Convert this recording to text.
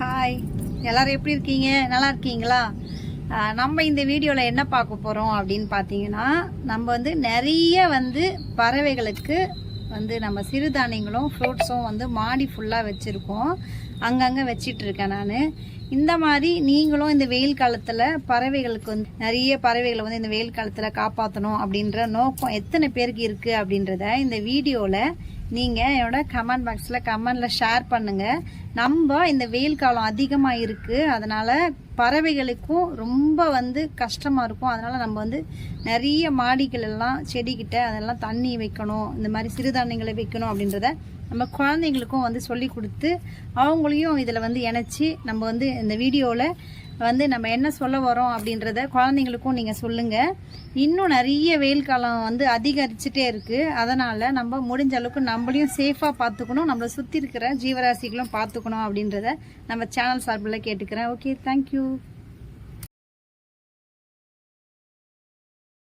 Hi எல்லோரும் எப்படி இருக்கீங்க? நல்லா இருக்கீங்களா? நம்ம இந்த வீடியோவில் என்ன பார்க்க போகிறோம் அப்படின்னு பார்த்தீங்கன்னா நம்ம வந்து நிறைய வந்து பறவைகளுக்கு வந்து நம்ம சிறுதானியங்களும் ஃப்ரூட்ஸும் வந்து மாடி ஃபுல்லாக வச்சுருக்கோம். அங்கங்கே வச்சிட்ருக்கேன் நான். இந்த மாதிரி நீங்களும் இந்த வெயில் காலத்தில் பறவைகளுக்கு வந்து நிறைய பறவைகளை வந்து இந்த வெயில் காலத்தில் காப்பாற்றணும் அப்படின்ற நோக்கம் எத்தனை பேருக்கு இருக்குது அப்படின்றத இந்த வீடியோவில் நீங்கள் என்னோட கமெண்ட் பாக்ஸில் கமெண்டில் ஷேர் பண்ணுங்கள் நம்ம இந்த வெயில் காலம் அதிகமாக இருக்குது அதனால் பறவைகளுக்கும் ரொம்ப வந்து கஷ்டமாக இருக்கும். அதனால் நம்ம வந்து நிறைய மாடிகள் எல்லாம் செடிக்கிட்ட அதெல்லாம் தண்ணி வைக்கணும். இந்த மாதிரி சிறுதானியங்களை வைக்கணும் அப்படின்றத நம்ம குழந்தைங்களுக்கும் வந்து சொல்லி கொடுத்து அவங்களையும் இதில் வந்து இணைச்சி நம்ம வந்து இந்த வீடியோவில் வந்து நம்ம என்ன சொல்ல வரோம் அப்படின்றத குழந்தைங்களுக்கும் நீங்கள் சொல்லுங்கள் இன்னும் நிறைய வெயில் காலம் வந்து அதிகரிச்சுட்டே இருக்குது அதனால் நம்ம முடிஞ்ச அளவுக்கு நம்மளையும் சேஃபாக பார்த்துக்கணும். நம்மளை சுற்றி இருக்கிற ஜீவராசிகளும் பார்த்துக்கணும் அப்படின்றத நம்ம சேனல் சார்பில் கேட்டுக்கிறேன். Okay thank you